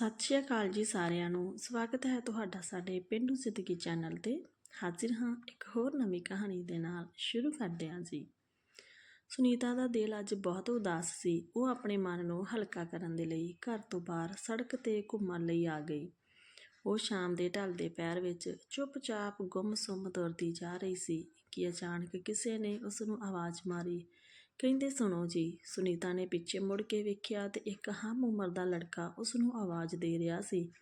ਸਤਿ ਸ਼੍ਰੀ ਅਕਾਲ ਜੀ ਸਾਰਿਆਂ ਨੂੰ। ਸਵਾਗਤ ਹੈ ਤੁਹਾਡਾ ਸਾਡੇ ਪਿੰਡੂ ਜ਼ਿੰਦਗੀ ਚੈਨਲ ਤੇ। ਹਾਜ਼ਰ ਹਾਂ ਇੱਕ ਹੋਰ ਨਵੀਂ ਕਹਾਣੀ ਦੇ ਨਾਲ। ਸ਼ੁਰੂ ਕਰਦੇ ਹਾਂ ਜੀ। ਸੁਨੀਤਾ ਦਾ ਦਿਲ ਅੱਜ ਬਹੁਤ ਉਦਾਸ ਸੀ। ਉਹ ਆਪਣੇ ਮਨ ਨੂੰ ਹਲਕਾ ਕਰਨ ਦੇ ਲਈ ਘਰ ਤੋਂ ਬਾਹਰ ਸੜਕ ਤੇ ਘੁੰਮਣ ਲਈ ਆ ਗਈ। ਉਹ ਸ਼ਾਮ ਦੇ ਢਲਦੇ ਪੈਰ ਵਿੱਚ ਚੁੱਪਚਾਪ ਗੁੰਮ-ਸੁੰਮ ਤੁਰਦੀ ਜਾ ਰਹੀ ਸੀ ਕਿ ਅਚਾਨਕ ਕਿਸੇ ਨੇ ਉਸ ਨੂੰ ਆਵਾਜ਼ ਮਾਰੀ ਕਹਿੰਦੇ, ਸੁਣੋ ਜੀ। ਸੁਨੀਤਾ ਨੇ ਪਿੱਛੇ ਮੁੜ ਕੇ ਵੇਖਿਆ ਤੇ ਇੱਕ ਹਮ ਉਮਰ ਦਾ ਲੜਕਾ ਉਸ ਨੂੰ ਆਵਾਜ਼ ਦੇ ਰਿਹਾ ਸੀ।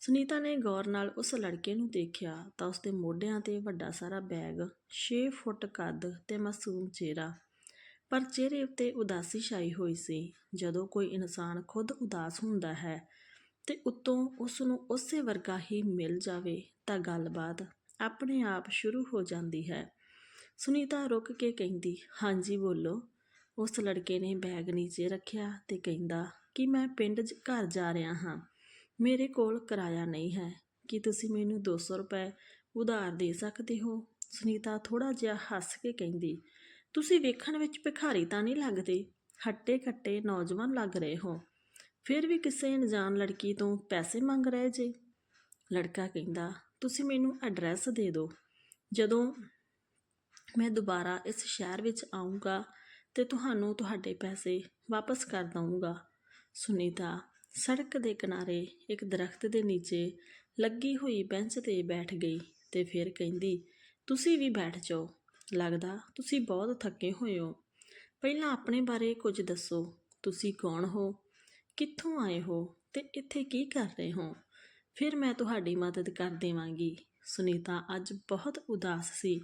ਸੁਨੀਤਾ ਨੇ ਗੌਰ ਨਾਲ ਉਸ ਲੜਕੇ ਨੂੰ ਦੇਖਿਆ ਤਾਂ ਉਸ ਦੇ ਮੋਢਿਆਂ ਤੇ ਵੱਡਾ ਸਾਰਾ ਬੈਗ 6 ਫੁੱਟ ਕੱਦ ਤੇ ਮਾਸੂਮ ਚਿਹਰਾ। ਪਰ ਚਿਹਰੇ ਉੱਤੇ ਉਦਾਸੀ ਛਾਈ ਹੋਈ ਸੀ। ਜਦੋਂ ਕੋਈ ਇਨਸਾਨ ਖੁਦ ਉਦਾਸ ਹੁੰਦਾ ਹੈ ਤੇ ਉੱਤੋਂ ਉਸ ਨੂੰ ਉਸੇ ਵਰਗਾ ਹੀ ਮਿਲ ਜਾਵੇ ਤਾਂ ਗੱਲਬਾਤ ਆਪਣੇ ਆਪ ਸ਼ੁਰੂ ਹੋ ਜਾਂਦੀ ਹੈ। ਸੁਨੀਤਾ ਰੁਕ ਕੇ ਕਹਿੰਦੀ, ਹਾਂਜੀ, ਬੋਲੋ। ਉਸ ਲੜਕੇ ਨੇ ਬੈਗ ਨੀਚੇ ਰੱਖਿਆ ਤੇ ਕਹਿੰਦਾ, ਕਿ ਮੈਂ ਪਿੰਡ ਘਰ ਜਾ ਰਿਹਾ ਹਾਂ? ਮੇਰੇ ਕੋਲ ਕਿਰਾਇਆ ਨਹੀਂ ਹੈ। ਕੀ ਤੁਸੀਂ ਮੈਨੂੰ 200 ਰੁਪਏ ਉਧਾਰ ਦੇ ਸਕਦੇ ਹੋ? ਸੁਨੀਤਾ ਥੋੜਾ ਜਿਹਾ ਹੱਸ ਕੇ ਕਹਿੰਦੀ, ਤੁਸੀਂ ਵੇਖਣ ਵਿੱਚ ਭਿਖਾਰੀ ਤਾਂ ਨਹੀਂ ਲੱਗਦੇ? ਹੱਟੇ ਕੱਟੇ ਨੌਜਵਾਨ ਲੱਗ ਰਹੇ ਹੋ। ਫਿਰ ਵੀ ਕਿਸੇ ਅਣਜਾਣ ਲੜਕੀ ਤੋਂ ਪੈਸੇ ਮੰਗ ਰਹੇ ਜੇ? ਲੜਕਾ ਕਹਿੰਦਾ, ਤੁਸੀਂ ਮੈਨੂੰ ਐਡਰੈਸ ਦੇ ਦਿਓ। ਜਦੋਂ ਮੈਂ ਦੁਬਾਰਾ ਇਸ ਸ਼ਹਿਰ ਵਿੱਚ ਆਉਂਗਾ ਤੇ ਤੁਹਾਨੂੰ ਤੁਹਾਡੇ ਪੈਸੇ ਵਾਪਸ ਕਰ ਦਊਂਗਾ। ਸੁਨੀਤਾ, ਸੜਕ ਦੇ ਕਿਨਾਰੇ ਇੱਕ ਦਰਖਤ ਦੇ ਨੀਚੇ ਲੱਗੀ ਹੋਈ ਬੈਂਚ ਤੇ ਬੈਠ ਗਈ ਤੇ ਫਿਰ ਕਹਿੰਦੀ, ਤੁਸੀਂ ਵੀ ਬੈਠ ਜਾਓ। ਲੱਗਦਾ ਤੁਸੀਂ ਬਹੁਤ ਥੱਕੇ ਹੋਏ ਹੋ। ਪਹਿਲਾਂ ਆਪਣੇ ਬਾਰੇ ਕੁਝ ਦੱਸੋ। ਤੁਸੀਂ ਕੌਣ ਹੋ? ਕਿੱਥੋਂ ਆਏ ਹੋ? ਤੇ ਇੱਥੇ ਕੀ ਕਰ ਰਹੇ ਹੋ? ਫਿਰ ਮੈਂ ਤੁਹਾਡੀ ਮਦਦ ਕਰ ਦੇਵਾਂਗੀ। ਸੁਨੀਤਾ ਅੱਜ ਬਹੁਤ ਉਦਾਸ ਸੀ,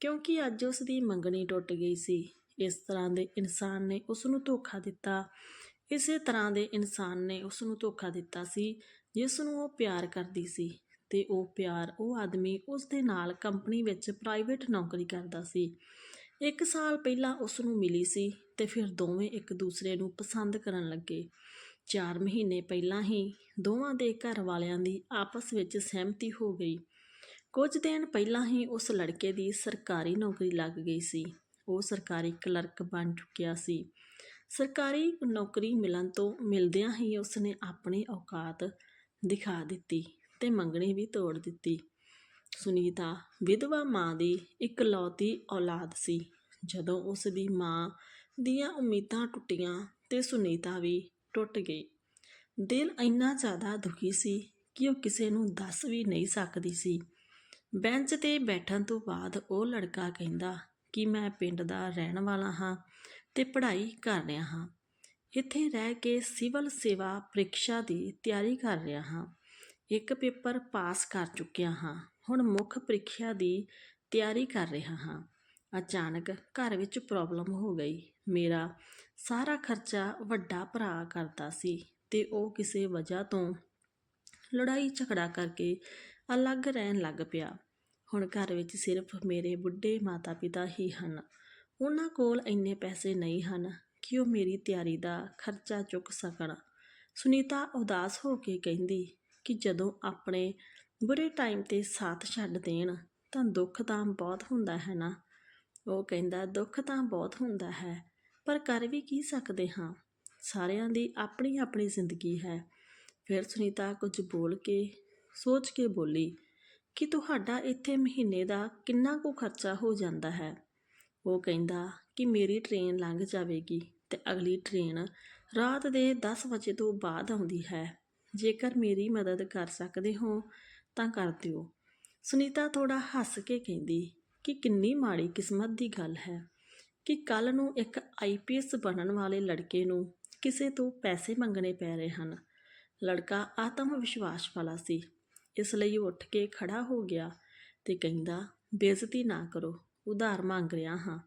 ਕਿਉਂਕਿ ਅੱਜ ਉਸ ਦੀ ਮੰਗਣੀ ਟੁੱਟ ਗਈ ਸੀ। ਇਸ ਤਰ੍ਹਾਂ ਦੇ ਇਨਸਾਨ ਨੇ ਉਸ ਨੂੰ ਧੋਖਾ ਦਿੱਤਾ। ਇਸੇ ਤਰ੍ਹਾਂ ਦੇ ਇਨਸਾਨ ਨੇ ਉਸ ਨੂੰ ਧੋਖਾ ਦਿੱਤਾ ਸੀ ਜਿਸ ਨੂੰ ਉਹ ਪਿਆਰ ਕਰਦੀ ਸੀ ਤੇ ਉਹ ਪਿਆਰ, ਉਹ ਆਦਮੀ ਉਸ ਦੇ ਨਾਲ ਕੰਪਨੀ ਵਿੱਚ ਪ੍ਰਾਈਵੇਟ ਨੌਕਰੀ ਕਰਦਾ ਸੀ। ਇੱਕ ਸਾਲ ਪਹਿਲਾਂ ਉਸ ਨੂੰ ਮਿਲੀ ਸੀ ਤੇ ਫਿਰ ਦੋਵੇਂ ਇੱਕ ਦੂਸਰੇ ਨੂੰ ਪਸੰਦ ਕਰਨ ਲੱਗੇ। 4 ਮਹੀਨੇ ਪਹਿਲਾਂ ਹੀ ਦੋਵਾਂ ਦੇ ਘਰ ਵਾਲਿਆਂ ਦੀ ਆਪਸ ਵਿੱਚ ਸਹਿਮਤੀ ਹੋ ਗਈ। ਕੁਝ ਦਿਨ ਪਹਿਲਾਂ ਹੀ ਉਸ ਲੜਕੇ ਦੀ ਸਰਕਾਰੀ ਨੌਕਰੀ ਲੱਗ ਗਈ ਸੀ। ਉਹ ਸਰਕਾਰੀ ਕਲਰਕ ਬਣ ਚੁੱਕਿਆ ਸੀ। ਸਰਕਾਰੀ ਨੌਕਰੀ ਮਿਲਣ ਤੋਂ ਮਿਲਦਿਆਂ ਹੀ ਉਸਨੇ ਆਪਣੀ ਔਕਾਤ ਦਿਖਾ ਦਿੱਤੀ ਤੇ ਮੰਗਣੀ ਵੀ ਤੋੜ ਦਿੱਤੀ। ਸੁਨੀਤਾ, ਵਿਧਵਾ ਮਾਂ ਦੀ ਇਕਲੌਤੀ ਔਲਾਦ ਸੀ। ਜਦੋਂ ਉਸ ਦੀ ਮਾਂ ਦੀਆਂ ਉਮੀਦਾਂ ਟੁੱਟੀਆਂ ਤੇ ਸੁਨੀਤਾ ਵੀ ਟੁੱਟ ਗਈ। ਦਿਲ ਇੰਨਾ ਜ਼ਿਆਦਾ ਦੁਖੀ ਸੀ ਕਿ ਉਹ ਕਿਸੇ ਨੂੰ ਦੱਸ ਵੀ ਨਹੀਂ ਸਕਦੀ ਸੀ। ਬੈਂਚ ਤੇ ਬੈਠਣ ਤੋਂ ਬਾਅਦ ਉਹ ਲੜਕਾ ਕਹਿੰਦਾ ਕਿ ਮੈਂ ਪਿੰਡ ਦਾ ਰਹਿਣ ਵਾਲਾ ਹਾਂ ਤੇ ਪੜ੍ਹਾਈ ਕਰ ਰਿਹਾ ਹਾਂ। ਇੱਥੇ ਰਹਿ ਕੇ ਸਿਵਲ ਸੇਵਾ ਪ੍ਰੀਖਿਆ ਦੀ ਤਿਆਰੀ ਕਰ ਰਿਹਾ ਹਾਂ। ਇੱਕ ਪੇਪਰ ਪਾਸ ਕਰ ਚੁੱਕਿਆ ਹਾਂ। ਹੁਣ ਮੁੱਖ ਪ੍ਰੀਖਿਆ ਦੀ ਤਿਆਰੀ ਕਰ ਰਿਹਾ ਹਾਂ। ਅਚਾਨਕ ਘਰ ਵਿੱਚ ਪ੍ਰੋਬਲਮ ਹੋ ਗਈ। ਮੇਰਾ ਸਾਰਾ ਖਰਚਾ ਵੱਡਾ ਭਰਾ ਕਰਦਾ ਸੀ ਤੇ ਉਹ ਕਿਸੇ ਵਜ੍ਹਾ ਤੋਂ ਲੜਾਈ ਝਗੜਾ ਕਰਕੇ ਅਲੱਗ ਰਹਿਣ ਲੱਗ ਪਿਆ। ਹੁਣ ਘਰ ਵਿੱਚ ਸਿਰਫ ਮੇਰੇ ਬੁੱਢੇ ਮਾਤਾ-ਪਿਤਾ ਹੀ ਹਨ। ਉਹਨਾਂ ਕੋਲ ਇੰਨੇ ਪੈਸੇ ਨਹੀਂ ਹਨ ਕਿ ਉਹ ਮੇਰੀ ਤਿਆਰੀ ਦਾ ਖਰਚਾ ਚੁੱਕ ਸਕਣ। ਸੁਨੀਤਾ ਉਦਾਸ ਹੋ ਕੇ ਕਹਿੰਦੀ ਕਿ ਜਦੋਂ ਆਪਣੇ ਬੁਰੇ ਟਾਈਮ ਤੇ ਸਾਥ ਛੱਡ ਦੇਣ, ਤਾਂ ਦੁੱਖ ਤਾਂ ਬਹੁਤ ਹੁੰਦਾ ਹੈ ਨਾ? ਉਹ ਕਹਿੰਦਾ, ਦੁੱਖ ਤਾਂ ਬਹੁਤ ਹੁੰਦਾ ਹੈ, ਪਰ ਕਰ ਵੀ ਕੀ ਸਕਦੇ ਹਾਂ? ਸਾਰਿਆਂ ਦੀ ਆਪਣੀ ਆਪਣੀ ਜ਼ਿੰਦਗੀ ਹੈ। ਫਿਰ ਸੁਨੀਤਾ ਕੁਝ ਬੋਲ ਕੇ, ਸੋਚ ਕੇ ਬੋਲੀ ਕਿ ਤੁਹਾਡਾ ਇੱਥੇ ਮਹੀਨੇ ਦਾ ਕਿੰਨਾ ਕੁ ਖਰਚਾ ਹੋ ਜਾਂਦਾ ਹੈ? ਉਹ ਕਹਿੰਦਾ ਕਿ ਮੇਰੀ ਟ੍ਰੇਨ ਲੰਘ ਜਾਵੇਗੀ ਤੇ ਅਗਲੀ ਟ੍ਰੇਨ ਰਾਤ ਦੇ 10 ਵਜੇ ਤੋਂ ਬਾਅਦ ਆਉਂਦੀ ਹੈ। ਜੇਕਰ ਮੇਰੀ ਮਦਦ ਕਰ ਸਕਦੇ ਹੋ ਤਾਂ ਕਰ ਦਿਓ। ਸੁਨੀਤਾ ਥੋੜਾ ਹੱਸ ਕੇ ਕਹਿੰਦੀ ਕਿ ਕਿੰਨੀ ਮਾੜੀ ਕਿਸਮਤ ਦੀ ਗੱਲ ਹੈ ਕਿ ਕੱਲ ਨੂੰ ਇੱਕ ਆਈਪੀਐਸ ਬਣਨ ਵਾਲੇ ਲੜਕੇ ਨੂੰ ਕਿਸੇ ਤੋਂ ਪੈਸੇ ਮੰਗਣੇ ਪੈ ਰਹੇ ਹਨ। ਲੜਕਾ ਆਤਮ ਵਿਸ਼ਵਾਸ ਵਾਲਾ ਸੀ। ਇਸ ਲਈ ਉਹ ਉੱਠ ਕੇ ਖੜਾ ਹੋ ਗਿਆ ਤੇ ਕਹਿੰਦਾ, ਬੇਇੱਜ਼ਤੀ ਨਾ ਕਰੋ, ਉਧਾਰ ਮੰਗ ਰਿਹਾ ਹਾਂ।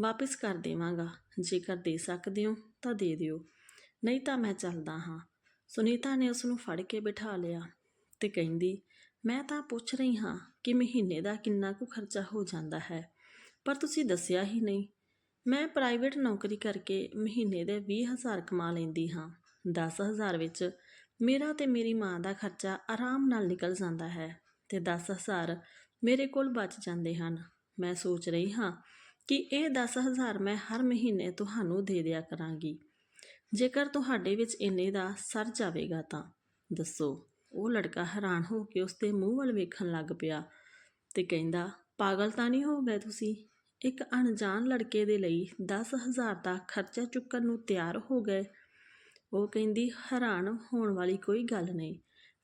ਵਾਪਸ ਕਰ ਦੇਵਾਂਗਾ। ਜੇਕਰ ਦੇ ਸਕਦੇ ਹੋ ਤਾਂ ਦੇ ਦਿਓ। ਨਹੀਂ ਤਾਂ ਮੈਂ ਚੱਲਦਾ ਹਾਂ। ਸੁਨੀਤਾ ਨੇ ਉਸ ਨੂੰ ਫੜ ਕੇ ਬਿਠਾ ਲਿਆ ਤੇ ਕਹਿੰਦੀ, ਮੈਂ ਤਾਂ ਪੁੱਛ ਰਹੀ ਹਾਂ ਕਿ ਮਹੀਨੇ ਦਾ ਕਿੰਨਾ ਕੁ ਖਰਚਾ ਹੋ ਜਾਂਦਾ ਹੈ, ਪਰ ਤੁਸੀਂ ਦੱਸਿਆ ਹੀ ਨਹੀਂ। ਮੈਂ ਪ੍ਰਾਈਵੇਟ ਨੌਕਰੀ ਕਰਕੇ ਮਹੀਨੇ ਦੇ 20000 ਕਮਾ ਲੈਂਦੀ ਹਾਂ। 10000 ਵਿੱਚ ਮੇਰਾ ਤੇ ਮੇਰੀ ਮਾਂ ਦਾ ਖਰਚਾ ਆਰਾਮ ਨਾਲ ਨਿਕਲ ਜਾਂਦਾ ਹੈ ਤੇ 10000 ਮੇਰੇ ਕੋਲ ਬਚ ਜਾਂਦੇ ਹਨ। ਮੈਂ ਸੋਚ ਰਹੀ ਹਾਂ ਕਿ ਇਹ 10000 ਮੈਂ ਹਰ ਮਹੀਨੇ ਤੁਹਾਨੂੰ ਦੇ ਦਿਆ ਕਰਾਂਗੀ। ਜੇਕਰ ਤੁਹਾਡੇ ਵਿੱਚ ਇੰਨੇ ਦਾ ਸਰ ਜਾਵੇਗਾ ਤਾਂ। ਦੱਸੋ, ਉਹ ਲੜਕਾ ਹੈਰਾਨ ਹੋ ਕੇ ਉਸਦੇ ਮੂੰਹ ਵੱਲ ਵੇਖਣ ਲੱਗ ਪਿਆ ਤੇ ਕਹਿੰਦਾ, ਪਾਗਲ ਤਾਂ ਨਹੀਂ ਹੋ ਗਏ ਤੁਸੀਂ? ਇੱਕ ਅਣਜਾਣ ਲੜਕੇ ਦੇ ਲਈ 10000 ਦਾ ਖਰਚਾ ਚੁੱਕਣ ਨੂੰ ਤਿਆਰ ਹੋ ਗਏ। ਉਹ ਕਹਿੰਦੀ, ਹੈਰਾਨ ਹੋਣ ਵਾਲੀ ਕੋਈ ਗੱਲ ਨਹੀਂ।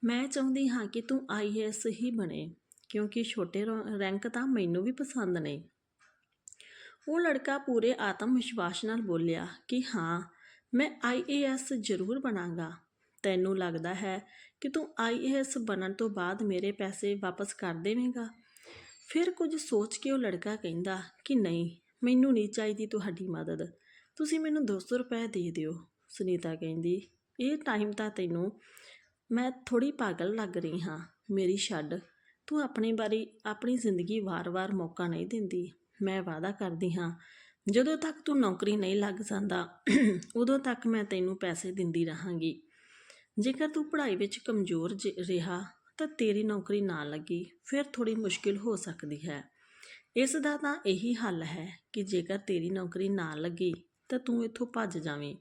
ਮੈਂ ਚਾਹੁੰਦੀ ਹਾਂ ਕਿ ਤੂੰ ਆਈਏਐਸ ਹੀ ਬਣੇ, ਕਿਉਂਕਿ ਛੋਟੇ ਰੋ- ਰੈਂਕ ਤਾਂ ਮੈਨੂੰ ਵੀ ਪਸੰਦ ਨਹੀਂ ਉਹ ਲੜਕਾ ਪੂਰੇ ਆਤਮ ਵਿਸ਼ਵਾਸ ਨਾਲ ਬੋਲਿਆ ਕਿ ਹਾਂ, ਮੈਂ ਆਈਏਐਸ ਜ਼ਰੂਰ ਬਣਾਂਗਾ। ਤੈਨੂੰ ਲੱਗਦਾ ਹੈ ਕਿ ਤੂੰ ਆਈਏਐਸ ਬਣਨ ਤੋਂ ਬਾਅਦ ਮੇਰੇ ਪੈਸੇ ਵਾਪਸ ਕਰ ਦੇਵੇਂਗਾ? ਫਿਰ ਕੁਝ ਸੋਚ ਕੇ ਉਹ ਲੜਕਾ ਕਹਿੰਦਾ ਕਿ ਨਹੀਂ, ਮੈਨੂੰ ਨਹੀਂ ਚਾਹੀਦੀ ਤੁਹਾਡੀ ਮਦਦ। ਤੁਸੀਂ ਮੈਨੂੰ 200 ਰੁਪਏ ਦੇ ਦਿਓ। ਸੁਨੀਤਾ ਕਹਿੰਦੀ, ਇਹ ਟਾਈਮ ਤਾਂ ਤੈਨੂੰ, ਮੈਂ ਥੋੜੀ ਪਾਗਲ ਲੱਗ ਰਹੀ ਹਾਂ, ਮੇਰੀ ਛੱਡ। ਤੂੰ ਆਪਣੇ ਬਾਰੇ, ਆਪਣੀ ਜ਼ਿੰਦਗੀ ਵਾਰ-ਵਾਰ ਮੌਕਾ ਨਹੀਂ ਦਿੰਦੀ। ਮੈਂ ਵਾਅਦਾ ਕਰਦੀ ਹਾਂ, ਜਦੋਂ ਤੱਕ ਤੂੰ ਨੌਕਰੀ ਨਹੀਂ ਲੱਗ ਜਾਂਦਾ, ਉਦੋਂ ਤੱਕ ਮੈਂ ਤੈਨੂੰ ਪੈਸੇ ਦਿੰਦੀ ਰਹਾਂਗੀ। ਜੇਕਰ ਤੂੰ ਪੜ੍ਹਾਈ ਵਿੱਚ ਕਮਜ਼ੋਰ ਜ- ਰਿਹਾ, ਤਾਂ ਤੇਰੀ ਨੌਕਰੀ ਨਾ ਲੱਗੀ, ਫਿਰ ਥੋੜੀ ਮੁਸ਼ਕਿਲ ਹੋ ਸਕਦੀ ਹੈ। ਇਸ ਦਾ ਤਾਂ ਇਹੀ ਹੱਲ ਹੈ ਕਿ ਜੇਕਰ ਤੇਰੀ ਨੌਕਰੀ ਨਾ ਲੱਗੀ, ਤਾਂ ਤੂੰ ਇੱਥੋਂ ਭੱਜ ਜਾਵੇਂ।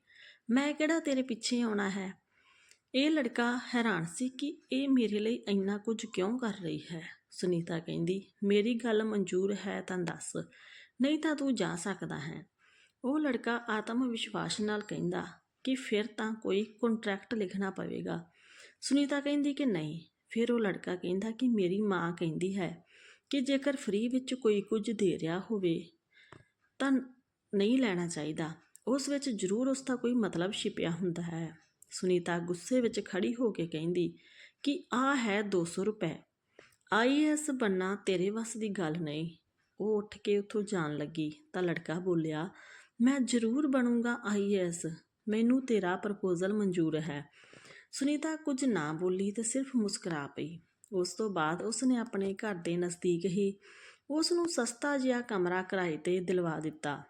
ਮੈਂ ਕਿਹੜਾ ਤੇਰੇ ਪਿੱਛੇ ਆਉਣਾ ਹੈ? ਇਹ ਲੜਕਾ ਹੈਰਾਨ ਸੀ ਕਿ ਇਹ ਮੇਰੇ ਲਈ ਇੰਨਾ ਕੁਝ ਕਿਉਂ ਕਰ ਰਹੀ ਹੈ? ਸੁਨੀਤਾ ਕਹਿੰਦੀ, ਮੇਰੀ ਗੱਲ ਮਨਜ਼ੂਰ ਹੈ ਤਾਂ ਦੱਸ। ਨਹੀਂ ਤਾਂ ਤੂੰ ਜਾ ਸਕਦਾ ਹੈ। ਉਹ ਲੜਕਾ ਆਤਮ ਵਿਸ਼ਵਾਸ ਨਾਲ ਕਹਿੰਦਾ ਕਿ ਫਿਰ ਤਾਂ ਕੋਈ ਕੰਟਰੈਕਟ ਲਿਖਣਾ ਪਵੇਗਾ। ਸੁਨੀਤਾ ਕਹਿੰਦੀ ਕਿ ਨਹੀਂ। ਫਿਰ ਉਹ ਲੜਕਾ ਕਹਿੰਦਾ ਕਿ ਮੇਰੀ ਮਾਂ ਕਹਿੰਦੀ ਹੈ ਕਿ ਜੇਕਰ ਫ੍ਰੀ ਵਿੱਚ ਕੋਈ ਕੁਝ ਦੇ ਰਿਹਾ ਹੋਵੇ ਤਾਂ ਨਹੀਂ ਲੈਣਾ ਚਾਹੀਦਾ। ਉਸ ਵਿੱਚ ਜ਼ਰੂਰ ਉਸ ਦਾ ਕੋਈ ਮਤਲਬ ਛਿਪਿਆ ਹੁੰਦਾ ਹੈ। ਸੁਨੀਤਾ ਗੁੱਸੇ ਵਿੱਚ ਖੜੀ ਹੋ ਕੇ ਕਹਿੰਦੀ, ਕਿ ਆ ਹੈ 200 ਰੁਪਏ? ਆਈਐਸ ਬੰਨਾ, ਤੇਰੇ ਵੱਸ ਦੀ ਗੱਲ ਨਹੀਂ। ਉਹ ਉੱਠ ਕੇ ਉੱਥੋਂ ਜਾਣ ਲੱਗੀ। ਤਾਂ ਲੜਕਾ ਬੋਲਿਆ, ਮੈਂ ਜ਼ਰੂਰ ਬਣੂੰਗਾ ਆਈਐਸ ਮੈਨੂੰ ਤੇਰਾ ਪ੍ਰਪੋਜ਼ਲ ਮਨਜ਼ੂਰ ਹੈ। ਸੁਨੀਤਾ ਕੁਝ ਨਾ ਬੋਲੀ ਤੇ ਸਿਰਫ ਮੁਸਕਰਾ ਪਈ। ਉਸ ਤੋਂ ਬਾਅਦ ਉਸਨੇ ਆਪਣੇ ਘਰ ਦੇ ਨਜ਼ਦੀਕ ਹੀ ਉਸ ਨੂੰ ਸਸਤਾ ਜਿਹਾ ਕਮਰਾ ਕਿਰਾਏ ਤੇ ਦਿਲਵਾ ਦਿੱਤਾ।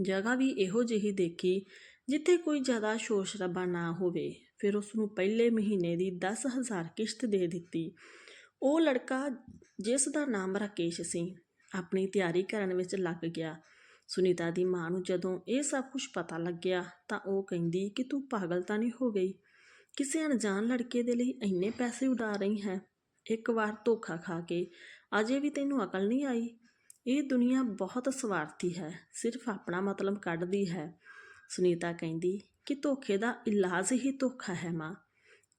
ਜਗ੍ਹਾ ਵੀ ਇਹੋ ਜਿਹੀ ਦੇਖੀ ਜਿੱਥੇ ਕੋਈ ਜ਼ਿਆਦਾ ਸ਼ੋਰ ਸ਼ਰਾਬਾ ਨਾ ਹੋਵੇ। ਫਿਰ ਉਸ ਨੂੰ ਪਹਿਲੇ ਮਹੀਨੇ ਦੀ 10000 ਕਿਸ਼ਤ ਦੇ ਦਿੱਤੀ। ਉਹ ਲੜਕਾ ਜਿਸ ਦਾ ਨਾਮ ਰਾਕੇਸ਼ ਸੀ, ਆਪਣੀ ਤਿਆਰੀ ਕਰਨ ਵਿੱਚ ਲੱਗ ਗਿਆ। ਸੁਨੀਤਾ ਦੀ ਮਾਂ ਨੂੰ ਜਦੋਂ ਇਹ ਸਭ ਕੁਝ ਪਤਾ ਲੱਗਿਆ ਤਾਂ ਉਹ ਕਹਿੰਦੀ ਕਿ ਤੂੰ ਪਾਗਲ ਤਾਂ ਨਹੀਂ ਹੋ ਗਈ? ਕਿਸੇ ਅਣਜਾਣ ਲੜਕੇ ਦੇ ਲਈ ਇੰਨੇ ਪੈਸੇ ਉਡਾ ਰਹੀ ਹੈ। ਇੱਕ ਵਾਰ ਧੋਖਾ ਖਾ ਕੇ ਅਜੇ ਵੀ ਤੈਨੂੰ ਅਕਲ ਨਹੀਂ ਆਈ। ਇਹ ਦੁਨੀਆ ਬਹੁਤ ਸਵਾਰਥੀ ਹੈ, ਸਿਰਫ ਆਪਣਾ ਮਤਲਬ ਕੱਢਦੀ ਹੈ। ਸੁਨੀਤਾ ਕਹਿੰਦੀ, ਕਿ ਧੋਖੇ ਦਾ ਇਲਾਜ ਹੀ ਧੋਖਾ ਹੈ ਮਾਂ।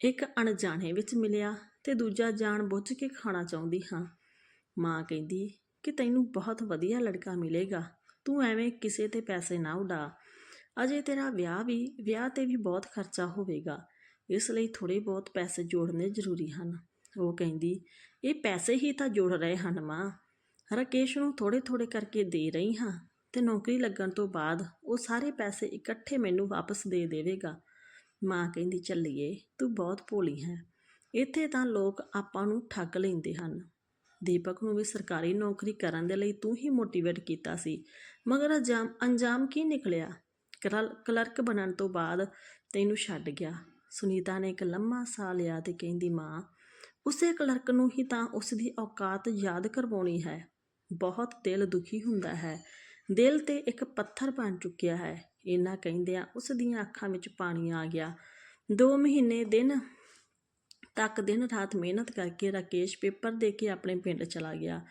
ਇੱਕ ਅਣਜਾਣੇ ਵਿੱਚ ਮਿਲਿਆ ਤੇ ਦੂਜਾ ਜਾਣ ਬੁੱਝ ਕੇ ਖਾਣਾ ਚਾਹੁੰਦੀ ਹਾਂ। ਮਾਂ ਕਹਿੰਦੀ, ਕਿ ਤੈਨੂੰ ਬਹੁਤ ਵਧੀਆ ਲੜਕਾ ਮਿਲੇਗਾ। ਤੂੰ ਐਵੇਂ ਕਿਸੇ ਤੇ ਪੈਸੇ ਨਾ ਉਡਾ। ਅਜੇ ਤੇਰਾ ਵਿਆਹ ਵੀ, ਵਿਆਹ ਤੇ ਵੀ ਬਹੁਤ ਖਰਚਾ ਹੋਵੇਗਾ। ਇਸ ਲਈ ਥੋੜੇ ਬਹੁਤ ਪੈਸੇ ਜੋੜਨੇ ਜ਼ਰੂਰੀ ਹਨ। ਉਹ ਕਹਿੰਦੀ, ਇਹ ਪੈਸੇ ਹੀ ਤਾਂ ਜੋੜ ਰਹੇ ਹਨ ਮਾਂ। ਰਾਕੇਸ਼ ਨੂੰ ਥੋੜੇ ਥੋੜੇ ਕਰਕੇ ਦੇ ਰਹੀ ਹਾਂ ਤੇ ਨੌਕਰੀ ਲੱਗਣ ਤੋਂ ਬਾਅਦ ਉਹ ਸਾਰੇ ਪੈਸੇ ਇਕੱਠੇ ਮੈਨੂੰ ਵਾਪਸ ਦੇ ਦੇਵੇਗਾ। ਮਾਂ ਕਹਿੰਦੀ, ਚੱਲੀਏ, ਤੂੰ ਬਹੁਤ ਭੋਲੀ ਹੈ। ਇੱਥੇ ਤਾਂ ਲੋਕ ਆਪਾਂ ਨੂੰ ਠੱਗ ਲੈਂਦੇ ਹਨ। ਦੀਪਕ ਨੂੰ ਵੀ ਸਰਕਾਰੀ ਨੌਕਰੀ ਕਰਨ ਦੇ ਲਈ ਤੂੰ ਹੀ ਮੋਟੀਵੇਟ ਕੀਤਾ ਸੀ, ਮਗਰ ਅੰਜਾਮ ਅੰਜਾਮ ਕੀ ਨਿਕਲਿਆ? ਕਲਰ- ਕਲਰਕ ਬਣਨ ਤੋਂ ਬਾਅਦ ਤੈਨੂੰ ਛੱਡ ਗਿਆ। ਸੁਨੀਤਾ ਨੇ ਇੱਕ ਲੰਮਾ ਸਾਹ ਲਿਆ ਤੇ ਕਹਿੰਦੀ, ਮਾਂ, ਉਸੇ ਕਲਰਕ ਨੂੰ ਹੀ ਤਾਂ ਉਸ ਦੀ ਔਕਾਤ ਯਾਦ ਕਰਵਾਉਣੀ ਹੈ। ਬਹੁਤ ਦਿਲ ਦੁਖੀ ਹੁੰਦਾ ਹੈ। ਦਿਲ ਤੇ ਇੱਕ ਪੱਥਰ ਬਣ ਚੁੱਕਿਆ ਹੈ। ਇਹਨਾਂ ਕਹਿੰਦਿਆਂ ਉਸ ਦੀਆਂ ਅੱਖਾਂ ਵਿੱਚ ਪਾਣੀ ਆ ਗਿਆ। 2 ਮਹੀਨੇ ਦਿਨ ਤੱਕ ਦਿਨ ਰਾਤ ਮਿਹਨਤ ਕਰਕੇ ਰਾਕੇਸ਼ ਪੇਪਰ ਦੇ ਕੇ ਆਪਣੇ ਪਿੰਡ ਚਲਾ ਗਿਆ,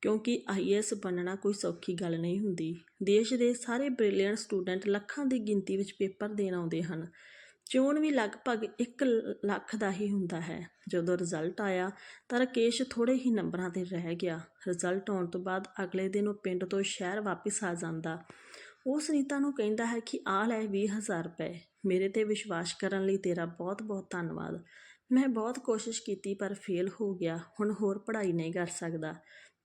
ਕਿਉਂਕਿ ਆਈਐਸ ਬਣਨਾ ਕੋਈ ਸੌਖੀ ਗੱਲ ਨਹੀਂ ਹੁੰਦੀ। ਦੇਸ਼ ਦੇ ਸਾਰੇ ਬ੍ਰਿਲੀਅੰਟ ਸਟੂਡੈਂਟ ਲੱਖਾਂ ਦੀ ਗਿਣਤੀ ਵਿੱਚ ਪੇਪਰ ਦੇਣ ਆਉਂਦੇ ਹਨ। ਚੋਣ ਵੀ ਲਗਭਗ 1 ਲੱਖ ਦਾ ਹੀ ਹੁੰਦਾ ਹੈ। ਜਦੋਂ ਰਿਜ਼ਲਟ ਆਇਆ ਤਾਂ ਰਾਕੇਸ਼ ਥੋੜ੍ਹੇ ਹੀ ਨੰਬਰਾਂ ਤੇ ਰਹਿ ਗਿਆ। ਰਿਜ਼ਲਟ ਆਉਣ ਤੋਂ ਬਾਅਦ ਅਗਲੇ ਦਿਨ ਉਹ ਪਿੰਡ ਤੋਂ ਸ਼ਹਿਰ ਵਾਪਸ ਆ ਜਾਂਦਾ। ਉਹ ਸੁਨੀਤਾ ਨੂੰ ਕਹਿੰਦਾ ਹੈ ਕਿ ਆ ਲੈ 20000 ਰੁਪਏ। ਮੇਰੇ ਤੇ ਵਿਸ਼ਵਾਸ ਕਰਨ ਲਈ ਤੇਰਾ ਬਹੁਤ-ਬਹੁਤ ਧੰਨਵਾਦ। ਮੈਂ ਬਹੁਤ ਕੋਸ਼ਿਸ਼ ਕੀਤੀ ਪਰ ਫੇਲ ਹੋ ਗਿਆ। ਹੁਣ ਹੋਰ ਪੜ੍ਹਾਈ ਨਹੀਂ ਕਰ ਸਕਦਾ।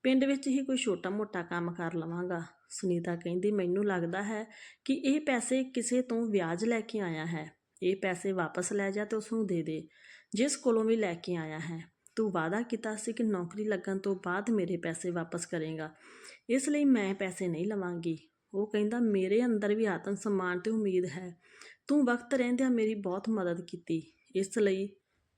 ਪਿੰਡ ਵਿੱਚ ਹੀ ਕੋਈ ਛੋਟਾ-ਮੋਟਾ ਕੰਮ ਕਰ ਲਵਾਂਗਾ। ਸੁਨੀਤਾ ਕਹਿੰਦੀ, ਮੈਨੂੰ ਲੱਗਦਾ ਹੈ ਕਿ ਇਹ ਪੈਸੇ ਕਿਸੇ ਤੋਂ ਵਿਆਜ ਲੈ ਕੇ ਆਇਆ ਹੈ। ਇਹ ਪੈਸੇ ਵਾਪਸ ਲੈ ਜਾ ਤੇ ਉਸ ਨੂੰ ਦੇ ਦੇ। ਜਿਸ ਕੋਲੋਂ ਵੀ ਲੈ ਕੇ ਆਇਆ ਹੈ। ਤੂੰ ਵਾਅਦਾ ਕੀਤਾ ਸੀ ਕਿ ਨੌਕਰੀ ਲੱਗਣ ਤੋਂ ਬਾਅਦ ਮੇਰੇ ਪੈਸੇ ਵਾਪਸ ਕਰੇਗਾ। ਇਸ ਲਈ ਮੈਂ ਪੈਸੇ ਨਹੀਂ ਲਵਾਂਗੀ। ਉਹ ਕਹਿੰਦਾ, ਮੇਰੇ ਅੰਦਰ ਵੀ ਆਤਮ ਸਨਮਾਨ ਤੇ ਉਮੀਦ ਹੈ। ਤੂੰ ਵਕਤ ਰਹਿੰਦਿਆਂ ਮੇਰੀ ਬਹੁਤ ਮਦਦ ਕੀਤੀ। ਇਸ ਲਈ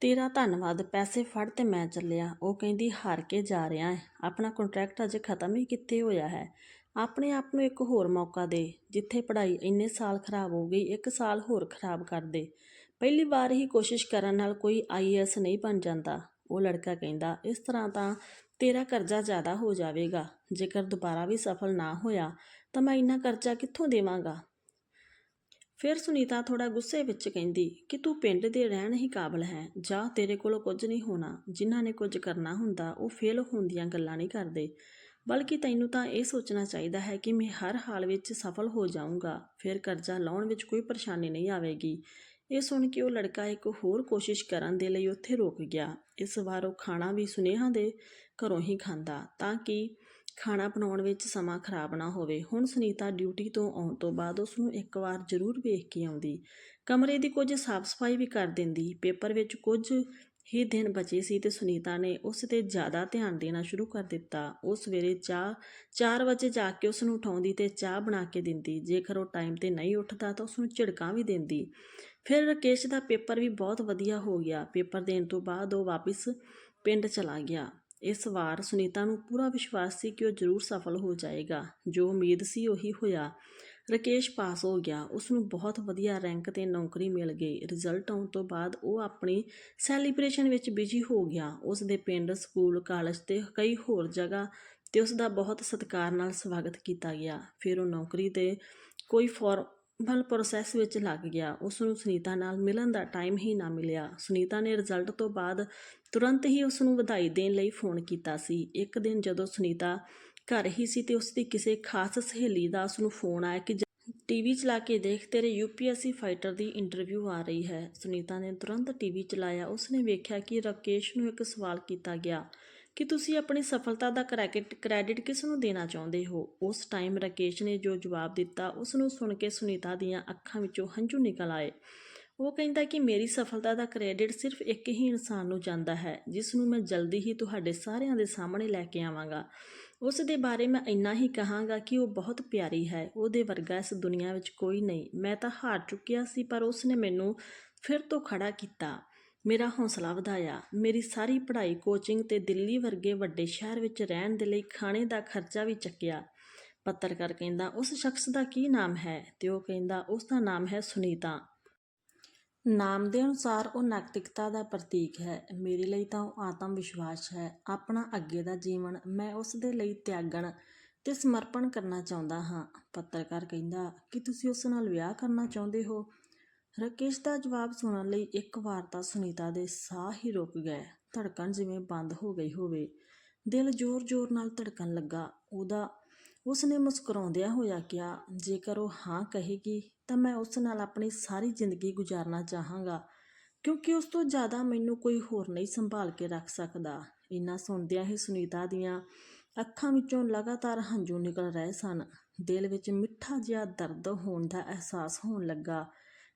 ਤੇਰਾ ਧੰਨਵਾਦ। ਪੈਸੇ ਫੜ ਤੇ ਮੈਂ ਚੱਲਿਆ। ਉਹ ਕਹਿੰਦੀ, ਹਾਰ ਕੇ ਜਾ ਰਿਹਾ ਹੈ। ਆਪਣਾ ਕੰਟਰੈਕਟ ਅਜੇ ਖਤਮ ਹੀ ਕਿੱਥੇ ਹੋਇਆ ਹੈ? ਆਪਣੇ ਆਪ ਨੂੰ ਇੱਕ ਹੋਰ ਮੌਕਾ ਦੇ, ਜਿੱਥੇ ਪੜ੍ਹਾਈ ਇੰਨੇ ਸਾਲ ਖਰਾਬ ਹੋ ਗਈ, ਇੱਕ ਸਾਲ ਹੋਰ ਖਰਾਬ ਕਰ ਦੇ। ਪਹਿਲੀ ਵਾਰ ਹੀ ਕੋਸ਼ਿਸ਼ ਕਰਨ ਨਾਲ ਕੋਈ ਆਈਐਸ ਨਹੀਂ ਬਣ ਜਾਂਦਾ। ਉਹ ਲੜਕਾ ਕਹਿੰਦਾ, ਇਸ ਤਰ੍ਹਾਂ ਤਾਂ ਤੇਰਾ ਕਰਜ਼ਾ ਜ਼ਿਆਦਾ ਹੋ ਜਾਵੇਗਾ। ਜੇਕਰ ਦੁਬਾਰਾ ਵੀ ਸਫਲ ਨਾ ਹੋਇਆ, ਤਾਂ ਮੈਂ ਇੰਨਾ ਕਰਜ਼ਾ ਕਿੱਥੋਂ ਦੇਵਾਂਗਾ? ਫਿਰ ਸੁਨੀਤਾ ਥੋੜਾ ਗੁੱਸੇ ਵਿੱਚ ਕਹਿੰਦੀ, ਕਿ ਤੂੰ ਪਿੰਡ ਦੇ ਰਹਿਣ ਹੀ ਕਾਬਲ ਹੈ, ਜਾਂ ਤੇਰੇ ਕੋਲੋਂ ਕੁਝ ਨਹੀਂ ਹੋਣਾ। ਜਿਨ੍ਹਾਂ ਨੇ ਕੁਝ ਕਰਨਾ ਹੁੰਦਾ, ਉਹ ਫੇਲ ਹੋਣ ਦੀਆਂ ਗੱਲਾਂ ਨਹੀਂ ਕਰਦੇ। ਬਲਕਿ ਤੈਨੂੰ ਤਾਂ ਇਹ ਸੋਚਣਾ ਚਾਹੀਦਾ ਹੈ ਕਿ ਮੈਂ ਹਰ ਹਾਲ ਵਿੱਚ ਸਫਲ ਹੋ ਜਾਊਂਗਾ। ਫਿਰ ਕਰਜ਼ਾ ਲਾਉਣ ਵਿੱਚ ਕੋਈ ਪਰੇਸ਼ਾਨੀ ਨਹੀਂ ਆਵੇਗੀ। ਇਹ ਸੁਣ ਕੇ ਉਹ ਲੜਕਾ ਇੱਕ ਹੋਰ ਕੋਸ਼ਿਸ਼ ਕਰਨ ਦੇ ਲਈ ਉੱਥੇ ਰੁਕ ਗਿਆ। ਇਸ ਵਾਰ ਉਹ ਖਾਣਾ ਵੀ ਸੁਨੇਹਾ ਦੇ ਘਰੋਂ ਹੀ ਖਾਂਦਾ, ਤਾਂ ਕਿ ਖਾਣਾ ਬਣਾਉਣ ਵਿੱਚ ਸਮਾਂ ਖਰਾਬ ਨਾ ਹੋਵੇ। ਹੁਣ ਸੁਨੀਤਾ ਡਿਊਟੀ ਤੋਂ ਆਉਣ ਤੋਂ ਬਾਅਦ ਉਸ ਨੂੰ ਇੱਕ ਵਾਰ ਜ਼ਰੂਰ ਵੇਖ ਕੇ ਆਉਂਦੀ। ਕਮਰੇ ਦੀ ਕੁਝ ਸਾਫ਼ ਸਫ਼ਾਈ ਵੀ ਕਰ ਦਿੰਦੀ। ਪੇਪਰ ਵਿੱਚ ਕੁਝ ਹੀ ਦਿਨ ਬਚੇ ਸੀ ਤੇ ਸੁਨੀਤਾ ਨੇ ਉਸ ਤੇ ਜ਼ਿਆਦਾ ਧਿਆਨ ਦੇਣਾ ਸ਼ੁਰੂ ਕਰ ਦਿੱਤਾ। ਉਹ ਸਵੇਰੇ ਚਾਹ 4 ਵਜੇ ਜਾ ਕੇ ਉਸ ਨੂੰ ਉਠਾਉਂਦੀ ਤੇ ਚਾਹ ਬਣਾ ਕੇ ਦਿੰਦੀ। ਜੇਕਰ ਉਹ ਟਾਈਮ ਤੇ ਨਹੀਂ ਉੱਠਦਾ ਤਾਂ ਉਸ ਨੂੰ ਝਿੜਕਾਂ ਵੀ ਦਿੰਦੀ। ਫਿਰ ਰਕੇਸ਼ ਦਾ ਪੇਪਰ ਵੀ ਬਹੁਤ ਵਧੀਆ ਹੋ ਗਿਆ। ਪੇਪਰ ਦੇਣ ਤੋਂ ਬਾਅਦ ਉਹ ਵਾਪਸ ਪਿੰਡ ਚਲਾ ਗਿਆ। ਇਸ ਵਾਰ ਸੁਨੀਤਾ ਨੂੰ ਪੂਰਾ ਵਿਸ਼ਵਾਸ ਸੀ ਕਿ ਉਹ ਜ਼ਰੂਰ ਸਫਲ ਹੋ ਜਾਏਗਾ। ਜੋ ਉਮੀਦ ਸੀ ਉਹੀ ਹੋਇਆ। ਰਕੇਸ਼ ਪਾਸ ਹੋ ਗਿਆ। ਉਸ ਨੂੰ ਬਹੁਤ ਵਧੀਆ ਰੈਂਕ ਤੇ ਨੌਕਰੀ ਮਿਲ ਗਈ। ਰਿਜ਼ਲਟ ਆਉਣ ਤੋਂ ਬਾਅਦ ਉਹ ਆਪਣੀ ਸੈਲੀਬ੍ਰੇਸ਼ਨ ਵਿੱਚ ਬਿਜ਼ੀ ਹੋ ਗਿਆ। ਉਸ ਦੇ ਪਿੰਡ, ਸਕੂਲ, ਕਾਲਜ ਤੇ ਕਈ ਹੋਰ ਜਗ੍ਹਾ ਤੇ ਉਸ ਦਾ ਬਹੁਤ ਸਤਿਕਾਰ ਨਾਲ ਸਵਾਗਤ ਕੀਤਾ ਗਿਆ। ਫਿਰ ਉਹ ਨੌਕਰੀ ਤੇ ਕੋਈ ਫਾਰਮਲ ਪ੍ਰੋਸੈਸ ਵਿੱਚ ਲੱਗ ਗਿਆ। ਉਸ ਨੂੰ ਸੁਨੀਤਾ ਨਾਲ ਮਿਲਣ ਦਾ ਟਾਈਮ ਹੀ ਨਾ ਮਿਲਿਆ। ਸੁਨੀਤਾ ਨੇ ਰਿਜ਼ਲਟ ਤੋਂ ਬਾਅਦ ਤੁਰੰਤ ਹੀ ਉਸ ਨੂੰ ਵਧਾਈ ਦੇਣ ਲਈ ਫੋਨ ਕੀਤਾ ਸੀ। ਇੱਕ ਦਿਨ ਜਦੋਂ ਸੁਨੀਤਾ ਘਰ ਹੀ ਸੀ ਤੇ ਉਸ ਦੀ ਕਿਸੇ ਖਾਸ ਸਹੇਲੀ ਦਾ ਉਸ ਨੂੰ ਫੋਨ ਆਇਆ ਕਿ ਟੀਵੀ ਚਲਾ ਕੇ ਦੇਖ ਤੇਰੇ ਯੂਪੀਐਸਸੀ ਫਾਈਟਰ ਦੀ ਇੰਟਰਵਿਊ ਆ ਰਹੀ ਹੈ। ਸੁਨੀਤਾ ਨੇ ਤੁਰੰਤ ਟੀਵੀ ਚਲਾਇਆ। ਉਸਨੇ ਵੇਖਿਆ ਕਿ ਰਾਕੇਸ਼ ਨੂੰ ਇੱਕ ਸਵਾਲ ਕੀਤਾ ਗਿਆ ਕਿ ਤੁਸੀਂ ਆਪਣੀ ਸਫਲਤਾ ਦਾ ਕ੍ਰੈਡਿਟ ਕ੍ਰੈਡਿਟ ਕਿਸ ਨੂੰ ਦੇਣਾ ਚਾਹੁੰਦੇ ਹੋ? ਉਸ ਟਾਈਮ ਰਾਕੇਸ਼ ਨੇ ਜੋ ਜਵਾਬ ਦਿੱਤਾ ਉਸ ਨੂੰ ਸੁਣ ਕੇ ਸੁਨੀਤਾ ਦੀਆਂ ਅੱਖਾਂ ਵਿੱਚੋਂ ਹੰਝੂ ਨਿਕਲ ਆਏ। ਉਹ ਕਹਿੰਦਾ ਕਿ ਮੇਰੀ ਸਫਲਤਾ ਦਾ ਕ੍ਰੈਡਿਟ ਸਿਰਫ ਇੱਕ ਹੀ ਇਨਸਾਨ ਨੂੰ ਜਾਂਦਾ ਹੈ, ਜਿਸ ਨੂੰ ਮੈਂ ਜਲਦੀ ਹੀ ਤੁਹਾਡੇ ਸਾਰਿਆਂ ਦੇ ਸਾਹਮਣੇ ਲੈ ਕੇ ਆਵਾਂਗਾ। ਉਸ ਦੇ ਬਾਰੇ ਮੈਂ ਇੰਨਾ ਹੀ ਕਹਾਂਗਾ ਕਿ ਉਹ ਬਹੁਤ ਪਿਆਰੀ ਹੈ। ਉਹਦੇ ਵਰਗਾ ਇਸ ਦੁਨੀਆ ਵਿੱਚ ਕੋਈ ਨਹੀਂ। ਮੈਂ ਤਾਂ ਹਾਰ ਚੁੱਕਿਆ ਸੀ, ਪਰ ਉਸ ਨੇ ਮੈਨੂੰ ਫਿਰ ਤੋਂ ਖੜਾ ਕੀਤਾ। ਮੇਰਾ ਹੌਸਲਾ ਵਧਾਇਆ। ਮੇਰੀ ਸਾਰੀ ਪੜ੍ਹਾਈ ਕੋਚਿੰਗ ਤੇ ਦਿੱਲੀ ਵਰਗੇ ਵੱਡੇ ਸ਼ਹਿਰ ਵਿੱਚ ਰਹਿਣ ਦੇ ਲਈ ਖਾਣੇ ਦਾ ਖਰਚਾ ਵੀ ਚੱਕਿਆ। ਪੱਤਰਕਾਰ ਕਹਿੰਦਾ, ਉਸ ਸ਼ਖਸ ਦਾ ਕੀ ਨਾਮ ਹੈ? ਤੇ ਉਹ ਕਹਿੰਦਾ, ਉਸ ਦਾ ਨਾਮ ਹੈ ਸੁਨੀਤਾ। ਨਾਮ ਦੇ ਅਨੁਸਾਰ ਉਹ ਨੈਤਿਕਤਾ ਦਾ ਪ੍ਰਤੀਕ ਹੈ। ਮੇਰੇ ਲਈ ਤਾਂ ਉਹ ਆਤਮ ਵਿਸ਼ਵਾਸ ਹੈ। ਆਪਣਾ ਅੱਗੇ ਦਾ ਜੀਵਨ ਮੈਂ ਉਸ ਦੇ ਲਈ ਤਿਆਗਣ ਤੇ ਸਮਰਪਣ ਕਰਨਾ ਚਾਹੁੰਦਾ ਹਾਂ। ਪੱਤਰਕਾਰ ਕਹਿੰਦਾ, ਕਿ ਤੁਸੀਂ ਉਸ ਨਾਲ ਵਿਆਹ ਕਰਨਾ ਚਾਹੁੰਦੇ ਹੋ? ਰਾਕੇਸ਼ ਦਾ ਜਵਾਬ ਸੁਣਨ ਲਈ ਇੱਕ ਵਾਰ ਤਾਂ ਸੁਨੀਤਾ ਦੇ ਸਾਹ ਹੀ ਰੁਕ ਗਏ। ਧੜਕਣ ਜਿਵੇਂ ਬੰਦ ਹੋ ਗਈ ਹੋਵੇ। ਦਿਲ ਜ਼ੋਰ-ਜ਼ੋਰ ਨਾਲ ਧੜਕਣ ਲੱਗਾ। ਉਹਦਾ, ਉਸਨੇ ਮੁਸਕਰਾਉਂਦਿਆਂ ਹੋਇਆ ਕਿਹਾ, ਜੇਕਰ ਉਹ ਹਾਂ ਕਹੇਗੀ ਤਾਂ ਮੈਂ ਉਸ ਨਾਲ ਆਪਣੀ ਸਾਰੀ ਜ਼ਿੰਦਗੀ ਗੁਜ਼ਾਰਨਾ ਚਾਹਾਂਗਾ, ਕਿਉਂਕਿ ਉਸ ਤੋਂ ਜ਼ਿਆਦਾ ਮੈਨੂੰ ਕੋਈ ਹੋਰ ਨਹੀਂ ਸੰਭਾਲ ਕੇ ਰੱਖ ਸਕਦਾ। ਇੰਨਾ ਸੁਣਦਿਆਂ ਹੀ ਸੁਨੀਤਾ ਦੀਆਂ ਅੱਖਾਂ ਵਿੱਚੋਂ ਲਗਾਤਾਰ ਹੰਝੂ ਨਿਕਲ ਰਹੇ ਸਨ। ਦਿਲ ਵਿੱਚ ਮਿੱਠਾ ਜਿਹਾ ਦਰਦ ਹੋਣ ਦਾ ਅਹਿਸਾਸ ਹੋਣ ਲੱਗਾ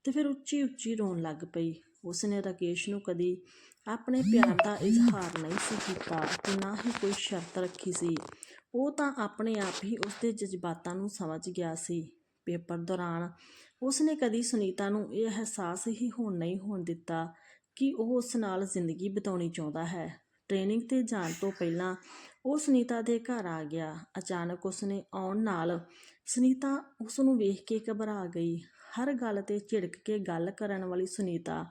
ਤੇ ਫਿਰ ਉੱਚੀ ਉੱਚੀ ਰੋਣ ਲੱਗ ਪਈ। ਉਸਨੇ ਰਾਕੇਸ਼ ਨੂੰ ਕਦੀ ਆਪਣੇ ਪਿਆਰ ਦਾ ਇਜ਼ਹਾਰ ਨਹੀਂ ਸੀ ਕੀਤਾ ਤੇ ਨਾ ਹੀ ਕੋਈ ਸ਼ਰਤ ਰੱਖੀ ਸੀ। ਉਹ ਤਾਂ ਆਪਣੇ ਆਪ ਹੀ ਉਸਦੇ ਜਜ਼ਬਾਤਾਂ ਨੂੰ ਸਮਝ ਗਿਆ ਸੀ। ਪੇਪਰ ਦੌਰਾਨ ਉਸ ਨੇ ਕਦੀ ਸੁਨੀਤਾ ਨੂੰ ਇਹ ਅਹਿਸਾਸ ਹੀ ਹੋਣ ਨਹੀਂ ਹੋਣ ਦਿੱਤਾ ਕਿ ਉਹ ਉਸ ਨਾਲ ਜ਼ਿੰਦਗੀ ਬਿਤਾਉਣੀ ਚਾਹੁੰਦਾ ਹੈ। ਟ੍ਰੇਨਿੰਗ ਤੇ ਜਾਣ ਤੋਂ ਪਹਿਲਾਂ ਉਹ ਸੁਨੀਤਾ ਦੇ ਘਰ ਆ ਗਿਆ। ਅਚਾਨਕ ਉਸ ਨੇ ਆਉਣ ਨਾਲ ਸੁਨੀਤਾ ਉਸ ਨੂੰ ਵੇਖ ਕੇ ਘਬਰਾ ਗਈ। ਹਰ ਗੱਲ ਤੇ ਝਿੜਕ ਕੇ ਗੱਲ ਕਰਨ ਵਾਲੀ ਸੁਨੀਤਾ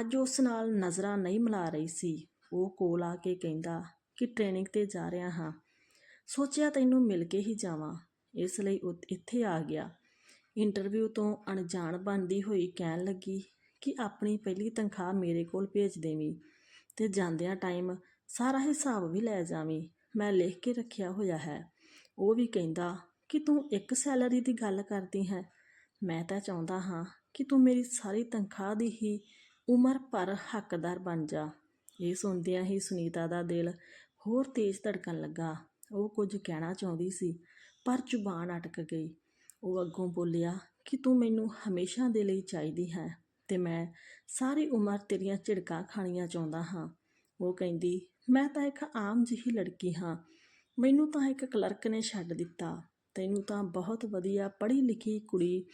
ਅੱਜ ਉਸ ਨਾਲ ਨਜ਼ਰਾਂ ਨਹੀਂ ਮਿਲਾ ਰਹੀ ਸੀ। ਉਹ ਕੋਲ ਆ ਕੇ ਕਹਿੰਦਾ ਕਿ ਟ੍ਰੇਨਿੰਗ ਤੇ ਜਾ ਰਿਹਾ ਹਾਂ। ਸੋਚਿਆ ਤੈਨੂੰ ਮਿਲ ਕੇ ਹੀ ਜਾਵਾਂ। ਇਸ ਲਈ ਉਹ ਇੱਥੇ ਆ ਗਿਆ। ਇੰਟਰਵਿਊ ਤੋਂ ਅਣਜਾਣ ਬਣਦੀ ਹੋਈ ਕਹਿਣ ਲੱਗੀ ਕਿ ਆਪਣੀ ਪਹਿਲੀ ਤਨਖਾਹ ਮੇਰੇ ਕੋਲ ਭੇਜ ਦੇਵੀਂ ਤੇ ਜਾਂਦਿਆਂ ਟਾਈਮ ਸਾਰਾ ਹਿਸਾਬ ਵੀ ਲੈ ਜਾਵੀਂ। ਮੈਂ ਲਿਖ ਕੇ ਰੱਖਿਆ ਹੋਇਆ ਹੈ। ਉਹ ਵੀ ਕਹਿੰਦਾ ਕਿ ਤੂੰ ਇੱਕ ਸੈਲਰੀ ਦੀ ਗੱਲ ਕਰਦੀ ਹੈ। ਮੈਂ ਤਾਂ ਚਾਹੁੰਦਾ ਹਾਂ ਕਿ ਤੂੰ ਮੇਰੀ ਸਾਰੀ ਤਨਖਾਹ ਦੀ ਹੀ ਉਮਰ ਭਰ ਹੱਕਦਾਰ ਬਣ ਜਾ। ਇਹ ਸੁਣਦਿਆਂ ਹੀ ਸੁਨੀਤਾ ਦਾ ਦਿਲ ਹੋਰ ਤੇਜ਼ ਧੜਕਣ ਲੱਗਾ। ਉਹ ਕੁਝ ਕਹਿਣਾ ਚਾਹੁੰਦੀ ਸੀ, ਪਰ ਜ਼ੁਬਾਨ ਅਟਕ ਗਈ। ਉਹ ਅੱਗੋਂ ਬੋਲਿਆ ਕਿ ਤੂੰ ਮੈਨੂੰ ਹਮੇਸ਼ਾ ਦੇ ਲਈ ਚਾਹੀਦੀ ਹੈ ਤੇ ਮੈਂ ਸਾਰੀ ਉਮਰ ਤੇਰੀਆਂ ਝਿੜਕਾਂ ਖਾਣੀਆਂ ਚਾਹੁੰਦਾ ਹਾਂ। ਉਹ ਕਹਿੰਦੀ, ਮੈਂ ਤਾਂ ਇੱਕ ਆਮ ਜਿਹੀ ਲੜਕੀ ਹਾਂ। ਮੈਨੂੰ ਤਾਂ ਇੱਕ ਕਲਰਕ ਨੇ ਛੱਡ ਦਿੱਤਾ। ਤੈਨੂੰ ਤਾਂ ਬਹੁਤ ਵਧੀਆ ਪੜ੍ਹੀ ਲਿਖੀ ਕੁੜੀ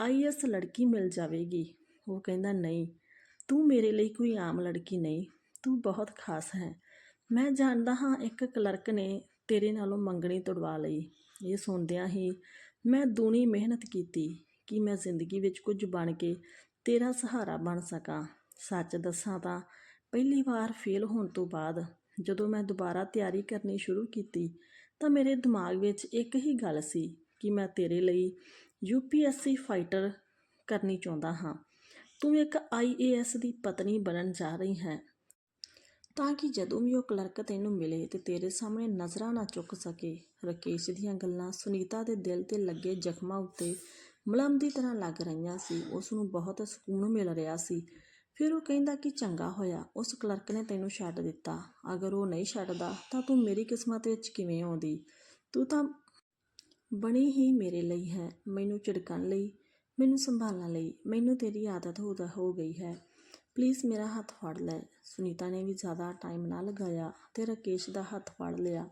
ਆਈਐਸ ਲੜਕੀ ਮਿਲ ਜਾਵੇਗੀ। ਉਹ ਕਹਿੰਦਾ, ਨਹੀਂ, ਤੂੰ ਮੇਰੇ ਲਈ ਕੋਈ ਆਮ ਲੜਕੀ ਨਹੀਂ। ਤੂੰ ਬਹੁਤ ਖਾਸ ਹੈ। ਮੈਂ ਜਾਣਦਾ ਹਾਂ ਇੱਕ ਕਲਰਕ ਨੇ ਤੇਰੇ ਨਾਲੋਂ ਮੰਗਣੀ ਤੁੜਵਾ ਲਈ। ਇਹ ਸੁਣਦਿਆਂ ਹੀ ਮੈਂ ਦੂਣੀ ਮਿਹਨਤ ਕੀਤੀ ਕਿ ਮੈਂ ਜ਼ਿੰਦਗੀ ਵਿੱਚ ਕੁਝ ਬਣ ਕੇ ਤੇਰਾ ਸਹਾਰਾ ਬਣ ਸਕਾਂ। ਸੱਚ ਦੱਸਾਂ ਤਾਂ ਪਹਿਲੀ ਵਾਰ ਫੇਲ ਹੋਣ ਤੋਂ ਬਾਅਦ ਜਦੋਂ ਮੈਂ ਦੁਬਾਰਾ ਤਿਆਰੀ ਕਰਨੀ ਸ਼ੁਰੂ ਕੀਤੀ ਤਾਂ ਮੇਰੇ ਦਿਮਾਗ ਵਿੱਚ ਇੱਕ ਹੀ ਗੱਲ ਸੀ ਕਿ ਮੈਂ ਤੇਰੇ ਲਈ ਯੂਪੀਐਸਸੀ ਫਾਈਟਰ ਕਰਨੀ ਚਾਹੁੰਦਾ ਹਾਂ। ਤੂੰ ਇੱਕ ਆਈਏਐਸ ਦੀ ਪਤਨੀ ਬਣਨ ਜਾ ਰਹੀ ਹੈ ਤਾਂ ਕਿ ਜਦੋਂ ਵੀ ਉਹ ਕਲਰਕ ਤੈਨੂੰ ਮਿਲੇ ਤੇ ਤੇਰੇ ਸਾਹਮਣੇ ਨਜ਼ਰਾਂ ਨਾ ਚੁੱਕ ਸਕੇ। ਰਕੇਸ਼ ਦੀਆਂ ਗੱਲਾਂ ਸੁਨੀਤਾ ਦੇ ਦਿਲ ਤੇ ਲੱਗੇ ਜ਼ਖਮਾਂ ਉੱਤੇ ਮਲਮ ਦੀ ਤਰ੍ਹਾਂ ਲੱਗ ਰਹੀਆਂ ਸੀ। ਉਸ ਨੂੰ ਬਹੁਤ ਸਕੂਨ ਮਿਲ ਰਿਹਾ ਸੀ। ਫਿਰ ਉਹ ਕਹਿੰਦਾ ਕਿ ਚੰਗਾ ਹੋਇਆ, ਉਸ ਕਲਰਕ ਨੇ ਤੈਨੂੰ ਛੱਡ ਦਿੱਤਾ। ਅਗਰ ਉਹ ਨਹੀਂ ਛੱਡਦਾ ਤਾਂ ਤੂੰ ਮੇਰੀ ਕਿਸਮਤ ਵਿੱਚ ਕਿਵੇਂ ਆਉਂਦੀ? ਤੂੰ ਤਾਂ ਬਣੀ ਹੀ ਮੇਰੇ ਲਈ ਹੈ। ਮੈਨੂੰ ਝਿੜਕਣ ਲਈ, ਮੈਨੂੰ ਸੰਭਾਲਣ ਲਈ, ਮੈਨੂੰ ਤੇਰੀ ਆਦਤ ਹੋ ਹੋ ਗਈ ਹੈ। ਪਲੀਜ਼ ਮੇਰਾ ਹੱਥ ਫੜ ਲੈ। ਸੁਨੀਤਾ ਨੇ ਵੀ ਜ਼ਿਆਦਾ ਟਾਈਮ ਨਾ ਲਗਾਇਆ ਤੇ ਰਕੇਸ਼ ਦਾ ਹੱਥ ਫੜ ਲਿਆ।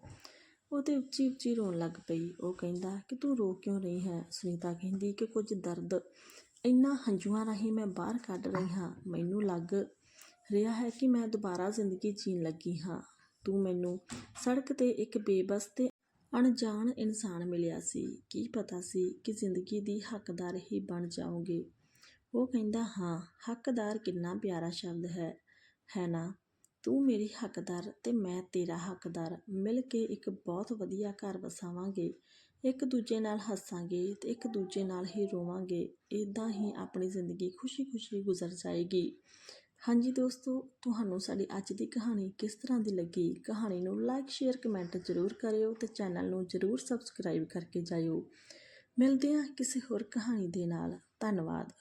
ਉਹ ਤੇ ਉੱਚੀ ਉੱਚੀ ਰੋਣ ਲੱਗ ਪਈ। ਉਹ ਕਹਿੰਦਾ ਕਿ ਤੂੰ ਰੋ ਕਿਉਂ ਰਹੀ ਹੈ? ਸੁਨੀਤਾ ਕਹਿੰਦੀ ਕਿ ਕੁਝ ਦਰਦ ਇੰਨਾ ਹੰਝੂਆਂ ਰਾਹੀਂ ਮੈਂ ਬਾਹਰ ਕੱਢ ਰਹੀ ਹਾਂ। ਮੈਨੂੰ ਲੱਗ ਰਿਹਾ ਹੈ ਕਿ ਮੈਂ ਦੁਬਾਰਾ ਜ਼ਿੰਦਗੀ ਜੀਣ ਲੱਗੀ ਹਾਂ। ਤੂੰ ਮੈਨੂੰ ਸੜਕ ਤੇ ਇੱਕ ਬੇਬਸ ਤੇ ਅਣਜਾਣ ਇਨਸਾਨ ਮਿਲਿਆ ਸੀ। ਕੀ ਪਤਾ ਸੀ ਕਿ ਜ਼ਿੰਦਗੀ ਦੀ ਹੱਕਦਾਰ ਹੀ ਬਣ ਜਾਓਗੇ। ਉਹ ਕਹਿੰਦਾ, ਹਾਂ, ਹੱਕਦਾਰ ਕਿੰਨਾ ਪਿਆਰਾ ਸ਼ਬਦ ਹੈ ਹੈ ਨਾ? ਤੂੰ ਮੇਰੀ ਹੱਕਦਾਰ ਤੇ ਮੈਂ ਤੇਰਾ ਹੱਕਦਾਰ। ਮਿਲ ਕੇ ਇੱਕ ਬਹੁਤ ਵਧੀਆ ਘਰ ਵਸਾਵਾਂਗੇ। ਇੱਕ ਦੂਜੇ ਨਾਲ ਹੱਸਾਂਗੇ ਤੇ ਇੱਕ ਦੂਜੇ ਨਾਲ ਹੀ ਰੋਵਾਂਗੇ। ਇਦਾਂ ਹੀ ਆਪਣੀ ਜ਼ਿੰਦਗੀ ਖੁਸ਼ੀ-ਖੁਸ਼ੀ ਗੁਜ਼ਰ ਜਾਏਗੀ। ਹਾਂਜੀ ਦੋਸਤੋ, ਤੁਹਾਨੂੰ ਸਾਡੀ ਅੱਜ ਦੀ ਕਹਾਣੀ ਕਿਸ ਤਰ੍ਹਾਂ ਦੀ ਲੱਗੀ? ਕਹਾਣੀ ਨੂੰ ਲਾਈਕ ਸ਼ੇਅਰ ਕਮੈਂਟ ਜ਼ਰੂਰ ਕਰਿਓ ਤੇ ਚੈਨਲ ਨੂੰ ਜ਼ਰੂਰ ਸਬਸਕ੍ਰਾਈਬ ਕਰਕੇ ਜਾਇਓ। ਮਿਲਦੇ ਹਾਂ ਕਿਸੇ ਹੋਰ ਕਹਾਣੀ ਦੇ ਨਾਲ। ਧੰਨਵਾਦ।